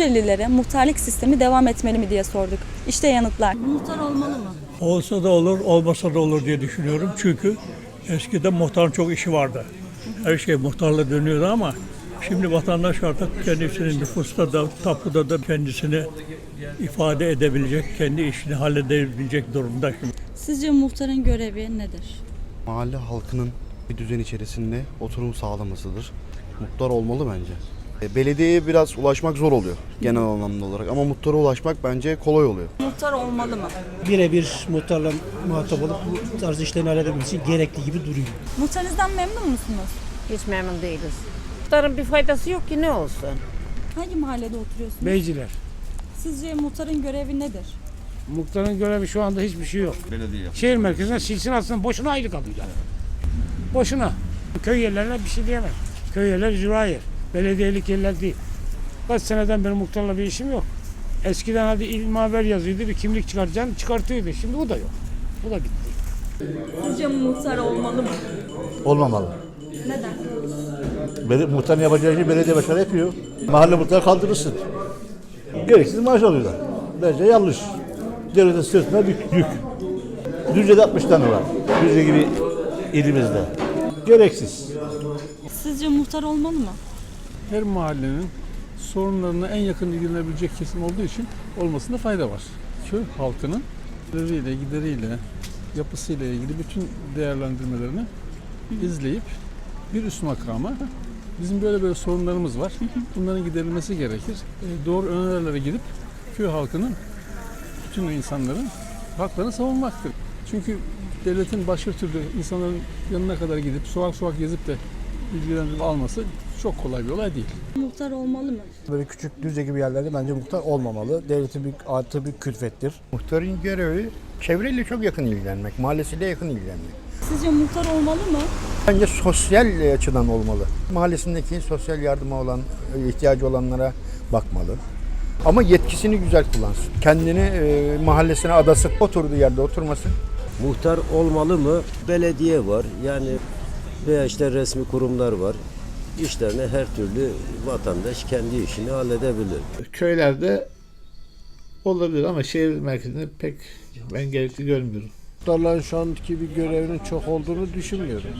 Düzcelililere muhtarlık sistemi devam etmeli mi diye sorduk. İşte yanıtlar. Muhtar olmalı mı? Olsa da olur, olmasa da olur diye düşünüyorum. Çünkü eskiden muhtarın çok işi vardı. Her şey muhtarla dönüyordu ama şimdi vatandaş artık kendisinin nüfusta da, tapuda da kendisini ifade edebilecek, kendi işini halledebilecek durumda şimdi. Sizce muhtarın görevi nedir? Mahalle halkının bir düzen içerisinde oturum sağlamasıdır. Muhtar olmalı bence. E, Belediyeye biraz ulaşmak zor oluyor genel anlamda olarak ama muhtara ulaşmak bence kolay oluyor. Muhtar olmalı mı? birebir muhtarla muhatap olup bu tarz işlerini halledebilmesi için gerekli gibi duruyor. Muhtarınızdan memnun musunuz? Hiç memnun değiliz. Muhtarın bir faydası yok ki ne olsun. Hangi mahallede oturuyorsunuz? Beyciler. Sizce muhtarın görevi nedir? Muhtarın görevi şu anda hiçbir şey yok. Şehir merkezine silsin aslında boşuna aylık alıyorlar. Boşuna. Köy yerlerine bir şey diyemem. Köy yerler icra yer. Belediyelik yerler değil. Kaç seneden beri muhtarla bir işim yok. Eskiden hadi il haber yazıyordu bir kimlik çıkaracaksın çıkartıyordu. Şimdi bu da yok. Bu da bitti. Sizce muhtar olmalı mı? Olmamalı. Neden? Beli, muhtarın yapacağı şeyi belediye başkanı yapıyor. Mahalle muhtarı kaldırırsın. Gereksiz maaş alıyorlar. Bence yanlış. Devletin sırtına bir yük. Düzce'de 60 tane var. Düzce gibi ilimizde. Gereksiz. Sizce muhtar olmalı mı? Her mahallenin sorunlarına en yakın ilgilenebilecek kesim olduğu için olmasında fayda var. Köy halkının geliriyle, gideriyle, yapısıyla ilgili bütün değerlendirmelerini izleyip bir üst makama bizim böyle böyle sorunlarımız var. Bunların giderilmesi gerekir. E, Doğru önerilere gidip köy halkının, bütün insanların haklarını savunmaktır. Çünkü devletin başka türlü insanların yanına kadar gidip sokak sokak gezip de bilgilendirme alması çok kolay bir olay değil. Muhtar olmalı mı? Böyle küçük düzce gibi yerlerde bence muhtar olmamalı. Devletin bir artı bir külfettir. Muhtarın görevi çevreyle çok yakın ilgilenmek, mahallesiyle yakın ilgilenmek. Sizce muhtar olmalı mı? Bence sosyal açıdan olmalı. Mahallesindeki sosyal yardıma olan, ihtiyacı olanlara bakmalı. Ama yetkisini güzel kullansın. Kendini e, mahallesine adasın. Oturduğu yerde oturmasın. Muhtar olmalı mı? Belediye var. Yani veya işte resmi kurumlar var. İşlerine her türlü vatandaş kendi işini halledebilir. Köylerde olabilir ama şehir merkezinde pek ben gerekli görmüyorum. Muhtarların şu anki bir görevinin çok olduğunu düşünmüyorum.